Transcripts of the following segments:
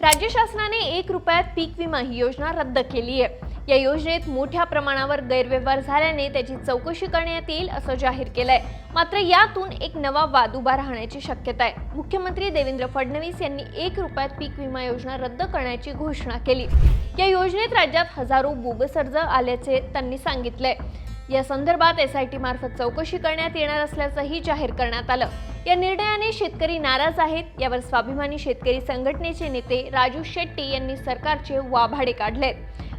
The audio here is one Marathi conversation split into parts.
राज्य शासनाने एक रुपयात पीक विमा ही योजना रद्द केली आहे. या योजनेत मोठ्या प्रमाणावर गैरव्यवहार झाल्याने त्याची चौकशी करण्यात येईल असं जाहीर केलंय. मात्र यातून एक नवा वाद उभा राहण्याची शक्यता आहे. मुख्यमंत्री देवेंद्र फडणवीस यांनी एक रुपयात पीक विमा योजना रद्द करण्याची घोषणा केली. या योजनेत राज्यात हजारो बोगस अर्ज आल्याचे त्यांनी सांगितलंय. या संदर्भात एस आय टी मार्फत चौकशी करण्यात येणार असल्याचंही जाहीर करण्यात आलं. या निर्णयाने शेतकरी नाराज आहेत. यावर स्वाभिमानी शेतकरी संघटनेचे नेते राजू शेट्टी यांनी सरकारचे वाभाडे काढले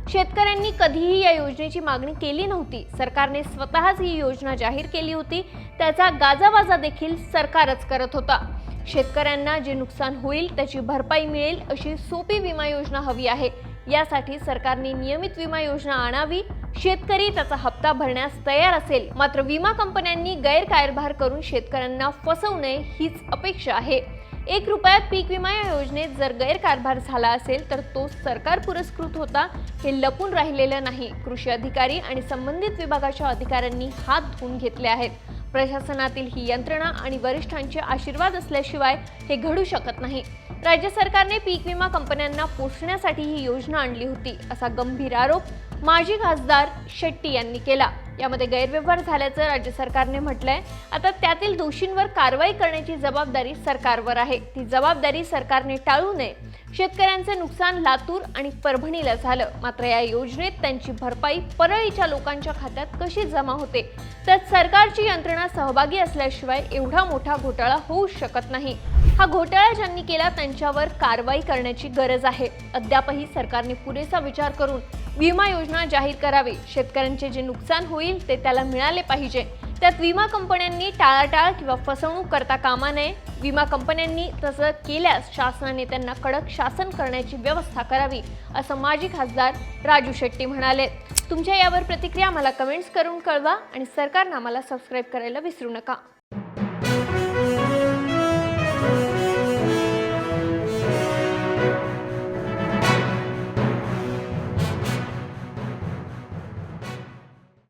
शेतकऱ्यांनी कधीही या योजनेची मागणी केली नव्हती. सरकारने स्वतःच ही योजना जाहीर केली होती. त्याचा गाजावाजा देखील सरकारच करत होता. शेतकऱ्यांना जे नुकसान होईल त्याची भरपाई मिळेल अशी सोपी विमा योजना हवी आहे. यासाठी सरकारने नियमित विमा योजना आणावी शेतकरी त्याचा हप्ता भरण्यास तयार असेल मात्र विमा कंपन्यांनी गैरकारभार करून शेतकऱ्यांना फसवू नये हीच अपेक्षा आहे. एक रुपयात पीक विमा या योजनेत जर गैरकारभार झाला असेल तर तो सरकार पुरस्कृत होता हे लपून राहिलेलं नाही. कृषी अधिकारी आणि संबंधित विभागाच्या अधिकाऱ्यांनी हात धुवून घेतले आहेत. प्रशासनातील ही यंत्रणा आणि वरिष्ठांचे आशीर्वाद असल्याशिवाय हे घडू शकत नाही. राज्य सरकारने पीक विमा कंपन्यांना पोषण्यासाठी ही योजना आणली होती. असा गंभीर आरोप माजी खासदार शेट्टी यांनी केला. यामध्ये गैरव्यवहार झाल्याचं राज्य सरकारने म्हटलंय. आता त्यातील दोषींवर कारवाई करण्याची जबाबदारी सरकारवर आहे. ती जबाबदारी सरकारने टाळू नये. शेतकऱ्यांचे नुकसान लातूर आणि परभणीला झालं. मात्र या योजनेत त्यांची भरपाई परळीच्या लोकांच्या खात्यात कशी जमा होते? त्यात सरकारची यंत्रणा सहभागी असल्याशिवाय एवढा मोठा घोटाळा होऊ शकत नाही. हा घोटाळा ज्यांनी केला त्यांच्यावर कारवाई करण्याची गरज आहे. अद्यापही सरकारने पुरेसा विचार करून विमा योजना जाहीर करावी. शेतकऱ्यांचे जे नुकसान होईल ते त्याला मिळाले पाहिजे. त्यात विमा कंपन्यांनी टाळाटाळ किंवा फसवणूक करता कामा नये. विमा कंपन्यांनी तसं केल्यास शासनाने त्यांना कडक शासन करण्याची व्यवस्था करावी असं माजी खासदार राजू शेट्टी म्हणाले. तुमच्या यावर प्रतिक्रिया मला कमेंट्स करून कळवा आणि सरकारनं आम्हाला सबस्क्राईब करायला विसरू नका.